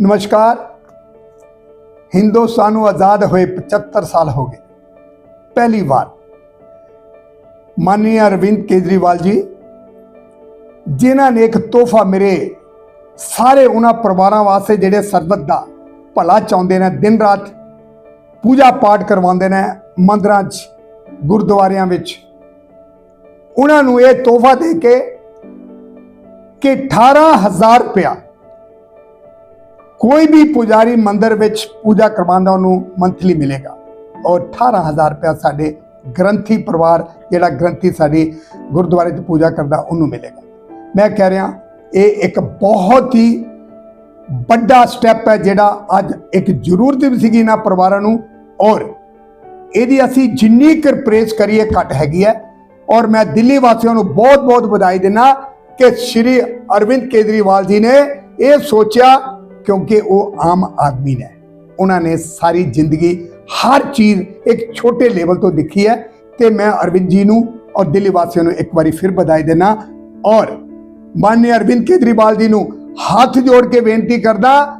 ਨਮਸਕਾਰ। ਹਿੰਦੁਸਤਾਨ ਨੂੰ ਆਜ਼ਾਦ ਹੋਏ 75 ਸਾਲ ਹੋ ਗਏ। ਪਹਿਲੀ ਵਾਰ। ਮਾਨਨੀय ਅਰਵਿੰਦ ਕੇਜਰੀਵਾਲ ਜੀ, ਜਿਨ੍ਹਾਂ ਨੇ ਇੱਕ ਤੋਹਫਾ ਮੇਰੇ ਸਾਰੇ ਉਹਨਾਂ ਪਰਿਵਾਰਾਂ ਵਾਸਤੇ ਜਿਹੜੇ ਸਰਬਤ ਦਾ ਭਲਾ ਚਾਹੁੰਦੇ ਨੇ, ਦਿਨ ਰਾਤ ਪੂਜਾ ਪਾਠ ਕਰਵਾਉਂਦੇ ਨੇ ਮੰਦਰਾਂ 'ਚ, ਗੁਰਦੁਆਰਿਆਂ ਵਿੱਚ। ਉਹਨਾਂ ਨੂੰ ਇਹ ਤੋਹਫਾ ਦੇ ਕੇ ਕਿ 18000 ਰੁਪਇਆ ਕੋਈ ਵੀ ਪੁਜਾਰੀ ਮੰਦਿਰ ਵਿੱਚ ਪੂਜਾ ਕਰਵਾਉਂਦਾ ਉਹਨੂੰ ਮੰਥਲੀ ਮਿਲੇਗਾ। ਔਰ 18000 ਰੁਪਇਆ ਸਾਡੇ ਗ੍ਰੰਥੀ ਪਰਿਵਾਰ, ਜਿਹੜਾ ਗ੍ਰੰਥੀ ਸਾਡੀ ਗੁਰਦੁਆਰੇ 'ਚ ਪੂਜਾ ਕਰਦਾ, ਉਹਨੂੰ ਮਿਲੇਗਾ। ਮੈਂ ਕਹਿ ਰਿਹਾ, ਇਹ ਇੱਕ ਬਹੁਤ ਹੀ ਵੱਡਾ ਸਟੈਪ ਹੈ, ਜਿਹੜਾ ਅੱਜ ਇੱਕ ਜ਼ਰੂਰਤ ਵੀ ਸੀਗੀ ਇਹਨਾਂ ਪਰਿਵਾਰਾਂ ਨੂੰ। ਔਰ ਇਹਦੀ ਅਸੀਂ ਜਿੰਨੀ ਕਰ ਪ੍ਰੇਸ ਕਰੀਏ, ਘੱਟ ਹੈਗੀ ਹੈ। ਔਰ ਮੈਂ ਦਿੱਲੀ ਵਾਸੀਆਂ ਨੂੰ ਬਹੁਤ-ਬਹੁਤ ਵਧਾਈ ਦਿੰਦਾ ਕਿ ਸ਼੍ਰੀ ਅਰਵਿੰਦ ਕੇਜਰੀਵਾਲ ਜੀ ਨੇ ਇਹ ਸੋਚਿਆ ਕਿਉਂਕਿ ਉਹ ਆਮ ਆਦਮੀ ਨੇ। ਉਹਨਾਂ ਨੇ ਸਾਰੀ ਜ਼ਿੰਦਗੀ ਹਰ ਚੀਜ਼ ਇੱਕ ਛੋਟੇ ਲੈਵਲ ਤੋਂ ਦੇਖੀ ਹੈ। ਤੇ ਮੈਂ ਅਰਵਿੰਦ ਜੀ ਨੂੰ ਔਰ ਦਿੱਲੀ ਵਾਸੀਆਂ ਨੂੰ ਇੱਕ ਵਾਰੀ ਫਿਰ ਵਧਾਈ ਦੇਣਾ ਔਰ ਮਾਨਯ ਅਰਵਿੰਦ ਕੇਜਰੀਵਾਲ ਜੀ ਨੂੰ ਹੱਥ ਜੋੜ ਕੇ ਬੇਨਤੀ ਕਰਦਾ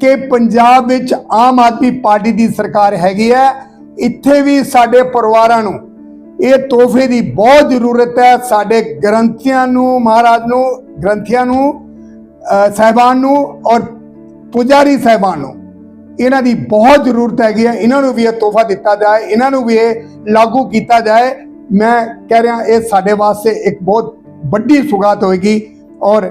ਕਿ ਪੰਜਾਬ ਵਿੱਚ ਆਮ ਆਦਮੀ ਪਾਰਟੀ ਦੀ ਸਰਕਾਰ ਹੈਗੀ ਹੈ। ਇੱਥੇ ਵੀ ਸਾਡੇ ਪਰਿਵਾਰਾਂ ਨੂੰ ਇਹ ਤੋਹਫੇ ਦੀ ਬਹੁਤ ਜ਼ਰੂਰਤ ਹੈ। ਸਾਡੇ ਗ੍ਰੰਥੀਆਂ ਨੂੰ ਮਹਾਰਾਜ ਨੂੰ, ਗ੍ਰੰਥੀਆਂ ਨੂੰ, ਅਹ ਸਾਹਿਬਾਨ ਨੂੰ ਔਰ ਪੁਜਾਰੀ ਸਾਹਿਬਾਨ ਨੂੰ ਇਹਨਾਂ ਦੀ ਬਹੁਤ ਜ਼ਰੂਰਤ ਹੈਗੀ ਹੈ, ਇਹਨਾਂ ਨੂੰ ਵੀ ਇਹ ਤੋਹਫਾ ਦਿੱਤਾ ਜਾਏ, ਇਹਨਾਂ ਨੂੰ ਵੀ ਇਹ ਲਾਗੂ ਕੀਤਾ ਜਾਏ। ਮੈਂ ਕਹਿ ਰਿਹਾ, ਇਹ ਸਾਡੇ ਵਾਸਤੇ ਇੱਕ ਬਹੁਤ ਵੱਡੀ ਸੁਗਾਤ ਹੋਏਗੀ ਔਰ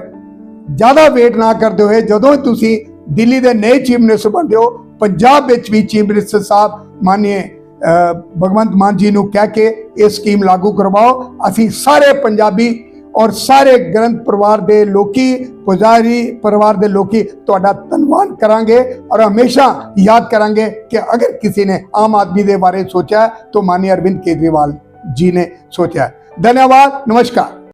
ਜ਼ਿਆਦਾ ਵੇਟ ਨਾ ਕਰਦੇ ਹੋਏ, ਜਦੋਂ ਤੁਸੀਂ ਦਿੱਲੀ ਦੇ ਨਵੇਂ ਚੀਫ ਮਿਨਿਸਟਰ ਬਣਦੇ ਹੋ, ਪੰਜਾਬ ਵਿੱਚ ਵੀ ਚੀਫ ਮਿਨਿਸਟਰ ਸਾਹਿਬ ਮਾਨनीय ਭਗਵੰਤ ਮਾਨ ਜੀ ਨੂੰ ਕਹਿ ਕੇ ਇਹ ਸਕੀਮ ਲਾਗੂ ਕਰਵਾਓ। ਅਸੀਂ ਸਾਰੇ ਪੰਜਾਬੀ ਔਰ ਸਾਰੇ ਗ੍ਰੰਥ ਪਰਿਵਾਰ ਦੇ ਲੋਕੀ ਪੁਜਾਰੀ ਪਰਿਵਾਰ ਦੇ ਲੋਕੀ ਤੁਹਾਡਾ ਧੰਨਵਾਦ ਕਰਾਂਗੇ ਔਰ ਹਮੇਸ਼ਾ ਯਾਦ ਕਰਾਂਗੇ ਕਿ ਅਗਰ ਕਿਸੇ ਨੇ ਆਮ ਆਦਮੀ ਦੇ ਬਾਰੇ ਸੋਚਿਆ ਹੈ, ਤਾਂ ਮਾਨनीय ਅਰਵਿੰਦ ਕੇਜਰੀਵਾਲ ਜੀ ਨੇ ਸੋਚਿਆ ਹੈ। ਧੰਨਵਾਦ ਨਮਸਕਾਰ